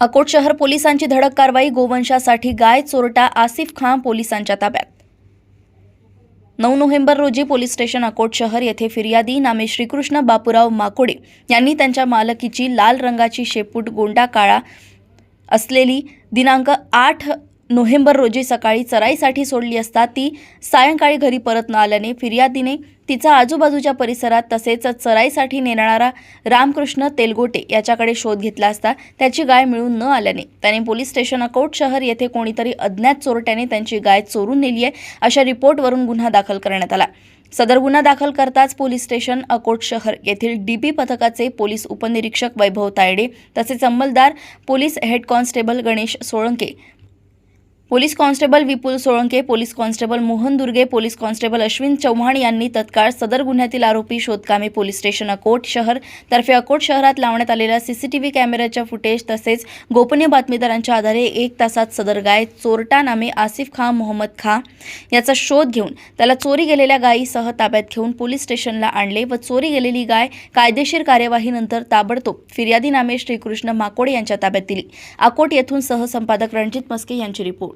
अकोट शहर पोलिसांची धडक कारवाई गोवंशासाठी गाय चोरटा आसिफ खान पोलिसांच्या ताब्यात. नऊ नोव्हेंबर रोजी पोलीस स्टेशन अकोट शहर येथे फिर्यादी नामे श्रीकृष्ण बापूराव माकोडे यांनी त्यांच्या मालकीची लाल रंगाची शेपूट गोंडा काळा असलेली दिनांक आठ नोव्हेंबर रोजी सकाळी चराईसाठी सोडली असता ती सायंकाळी घरी परत न आल्याने फिर्यादीने तिचा आजूबाजूच्या परिसरात तसेच चराईसाठी नेणारा रामकृष्ण तेलगोटे याच्याकडे शोध घेतला असता त्याची गाय मिळून न आल्याने. त्याने पोलीस स्टेशन अकोट शहर येथे कोणीतरी अज्ञात चोरट्याने त्यांची गाय चोरून नेली आहे अशा रिपोर्टवरून गुन्हा दाखल करण्यात आला. सदर गुन्हा दाखल करताच पोलीस स्टेशन अकोट शहर येथील डीपी पथकाचे पोलीस उपनिरीक्षक वैभव तायडे तसेच अंमलदार police head constable Ganesh Solanke police constable Vipul Solanke police constable Mohan Durge police constable Ashwin Chavan यांनी तत्काळ सदर गुन्ह्यातील आरोपी शोधकामे पोलीस स्टेशन अकोट शहर तर्फे अकोट शहरात लावण्यात आलेल्या सीसीटीव्ही कॅमेऱ्याच्या फुटेज तसेच गोपनीय बातमीदारांच्या आधारे एक तासात सदर गाय चोरटा नामे आसिफ खां मोहम्मद खां याचा शोध घेऊन त्याला चोरी गेलेल्या गायीसह ताब्यात घेऊन पोलीस स्टेशनला आणले व चोरी गेलेली गाय कायदेशीर कार्यवाहीनंतर ताबडतोब फिर्यादी नामे श्रीकृष्ण माकोडे यांच्या ताब्यात दिली. अकोट येथून सहसंपादक रणजित मस्के यांची रिपोर्ट.